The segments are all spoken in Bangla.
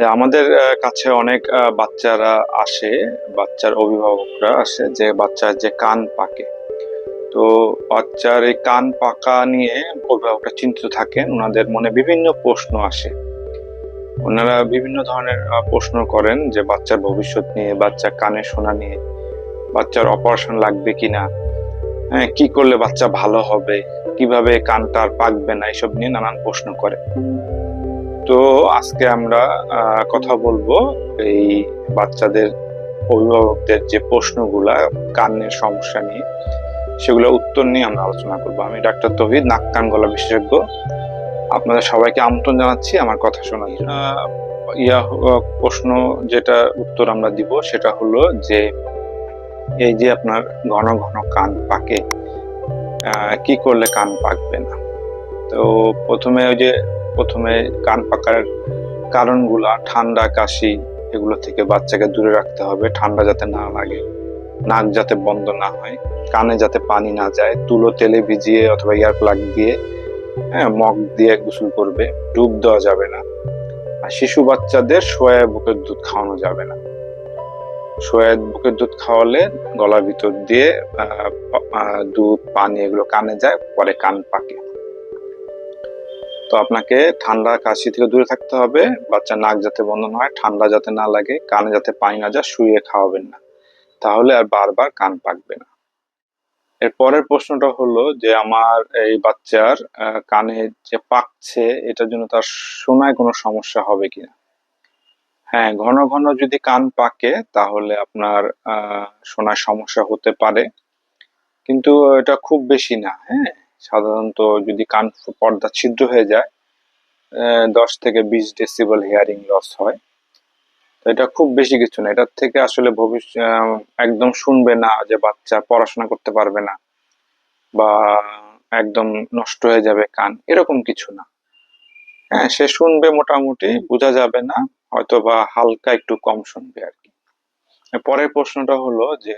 আমাদের কাছে অনেক বাচ্চারা আসে, বাচ্চার অভিভাবকরা আসে, যে বাচ্চার যে কান পাকে। তো বাচ্চার এই কান পাকা নিয়ে অভিভাবকরা চিন্তিত থাকেন, ওনাদের মনে বিভিন্ন প্রশ্ন আসে। ওনারা বিভিন্ন ধরনের প্রশ্ন করেন যে বাচ্চার ভবিষ্যৎ নিয়ে বাচ্চার কানে শোনা নিয়ে, বাচ্চার অপারেশন লাগবে কিনা হ্যাঁ কি করলে বাচ্চা ভালো হবে, কীভাবে কানটা আর পাকবে না এসব নিয়ে নানান প্রশ্ন করে। তো আজকে আমরা কথা বলব এই বাচ্চাদের অভিভাবকদের যে প্রশ্নগুলা কানের সমস্যা নিয়ে। সেগুলো উত্তর নিয়ে আমরা আলোচনা করব। আমি ডাক্তার তহিদ নাক কান গলা বিশেষজ্ঞ। আপনাদের সবাইকে আমন্ত্রণ জানাচ্ছি আমার কথা। আহ, ইয়া প্রশ্ন যেটা উত্তর আমরা দিব সেটা হলো যে এই যে আপনার ঘন ঘন কান পাকে কি করলে কান পাকবে না? তো প্রথমে ওই যে প্রথমে কান পাকার কারণগুলা, ঠান্ডা, কাশি, এগুলো থেকে বাচ্চাকে দূরে রাখতে হবে, ঠান্ডা যাতে না লাগে, নাক যাতে বন্ধ না হয়, কানে যাতে পানি না যায়, তুলো তেলে ভিজিয়ে অথবা ইয়ার প্লাগ দিয়ে হ্যাঁ মগ দিয়ে গোসল করবে, ডুব দেওয়া যাবে না। আর শিশু বাচ্চাদের সোয়া বুকের দুধ খাওয়ানো যাবে না। সোয়া বুকের দুধ খাওয়ালে গলার ভিতর দিয়ে দুধ, পানি এগুলো কানে যায়, পরে কান পাকে। তো আপনাকে ঠান্ডা কাশি থেকে দূরে থাকতে হবে। বাচ্চা নাক যাতে বন্ধ না হয়, ঠান্ডা যাতে না লাগে, কানে যাতে পানি না যায়, শুয়ে খাওয়াবেন না। তাহলে আর বারবার কান পাকবে না। এর পরের প্রশ্নটা হলো যে, আমার এই বাচ্চার কানে যে পাকছে, এটার জন্য তার শোনায় কোনো সমস্যা হবে কিনা? হ্যাঁ ঘন ঘন যদি কান পাকে, তাহলে আপনার শোনার সমস্যা হতে পারে। কিন্তু এটা খুব বেশি না হ্যাঁ? সাধারণত যদি কান পর্দা ছিদ্র হয়ে যায় দশ থেকে বিশ ডেসিবল হিয়ারিং লস হয়। তো এটা খুব বেশি কিছু না। এটার থেকে আসলে ভবিষ্যৎ একদম শুনবে না যে বাচ্চা পড়াশোনা করতে পারবে না বা একদম নষ্ট হয়ে যাবে কান, এরকম কিছু না। হ্যাঁ সে শুনবে মোটামুটি, বোঝা যাবে না হয়তো বা হালকা একটু কম শুনবে আর কি। পরের প্রশ্নটা হলো যে,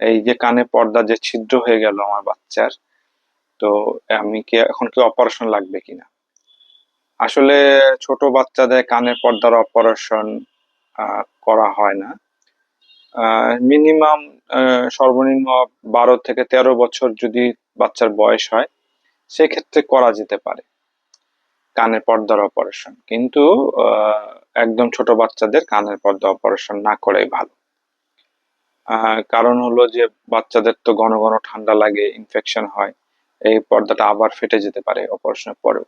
এই যে কানে পর্দা যে ছিদ্র হয়ে গেল আমার বাচ্চার তো আমি কি, এখন কি অপারেশন লাগবে কিনা? আসলে ছোট বাচ্চাদের কানের পর্দার অপারেশন করা হয় না। মিনিমাম সর্বনিম্ন বারো থেকে তেরো বছর যদি বাচ্চার বয়স হয়, সেক্ষেত্রে করা যেতে পারে, কানের পর্দার অপারেশন কিন্তু একদম ছোট বাচ্চাদের কানের পর্দা অপারেশন না করাই ভালো। কারণ হলো যে বাচ্চাদের তো ঘন ঘন ঠান্ডা লাগে ইনফেকশন হয়। এই পর্দাটা আবার ফেটে যেতে পারে অপারেশনের পরেও।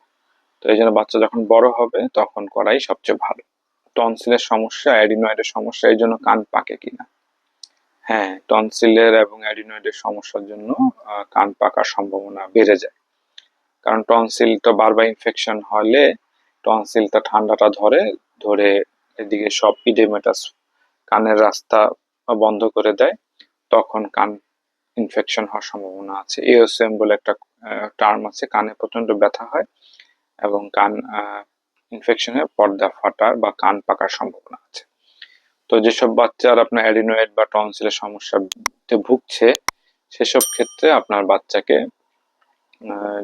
তো এই জন্য বাচ্চা যখন বড় হবে, তখন করাই সবচেয়ে ভালো। টনসিলের সমস্যা অ্যাডিনয়েডের সমস্যা, এই জন্য কান পাকে কিনা। হ্যাঁ টনসিলের এবং অ্যাডিনয়েডের সমস্যার জন্য কান পাকার সম্ভাবনা বেড়ে যায়। কারণ টনসিল তো বারবার ইনফেকশন হলে টনসিলটা ঠান্ডাটা ধরে ধরে এদিকে সব ইডেমেটাস কানের রাস্তা বন্ধ করে দেয়, তখন কান ইনফেকশন হওয়ার সম্ভাবনা আছে। এওসিএম বলে একটা টার্ম আছে, কানে প্রচণ্ড ব্যথা হয় এবং কান ইনফেকশনে পর্দা ফাটার বা কান পাকার সম্ভাবনা আছে। তো যেসব বাচ্চার আপনার অ্যাডিনোয়েড বা টনসিলের সমস্যাতে ভুগছে, সেসব ক্ষেত্রে আপনার বাচ্চাকে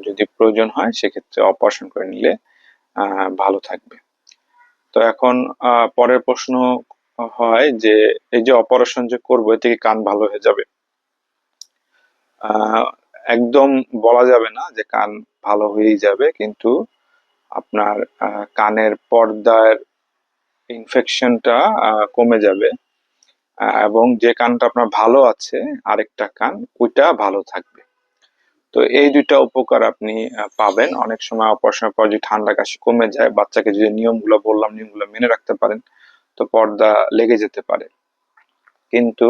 যদি প্রয়োজন হয়, সেক্ষেত্রে অপারেশন করে নিলে ভালো থাকবে। তো এখন পরের প্রশ্ন হয় যে, এই যে অপারেশন যে করব, এতে কি কান ভালো হয়ে যাবে? একদম বলা যাবে না যে কান ভালো হয়েই যাবে, কিন্তু আপনার কানের পর্দার ইনফেকশনটা কমে যাবে। এবং যে কানটা আপনার ভালো আছে, আরেকটা কান, ওইটা ভালো থাকবে। তো এই দুইটা উপকার আপনি পাবেন। অনেক সময় অপারেশনের পর যদি ঠান্ডা কাশি কমে যায়, বাচ্চাকে যদি নিয়মগুলো বললাম, নিয়মগুলো মেনে রাখতে পারেন, তো পর্দা লেগে যেতে পারে। কিন্তু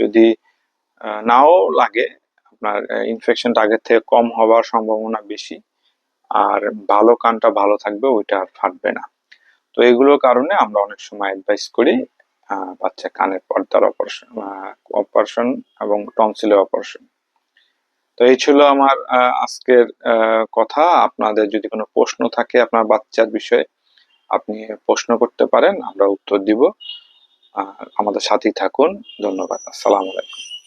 যদি নাও লাগে। আপনার ইনফেকশনটা আগের থেকে কম হওয়ার সম্ভাবনা বেশি। আর ভালো কানটা ভালো থাকবে, ওইটা আর ফাটবে না। তো এগুলোর কারণে আমরা অনেক সময় অ্যাডভাইস করি বাচ্চা কানের পর্দার অপারেশন অপারেশন এবং টনসিলের অপারেশন তো এই ছিল আমার আজকের কথা। আপনাদের যদি কোনো প্রশ্ন থাকে আপনার বাচ্চার বিষয়ে, আপনি প্রশ্ন করতে পারেন, আমরা উত্তর দিব। আমাদের সাথেই থাকুন। ধন্যবাদ। আসসালামু আলাইকুম।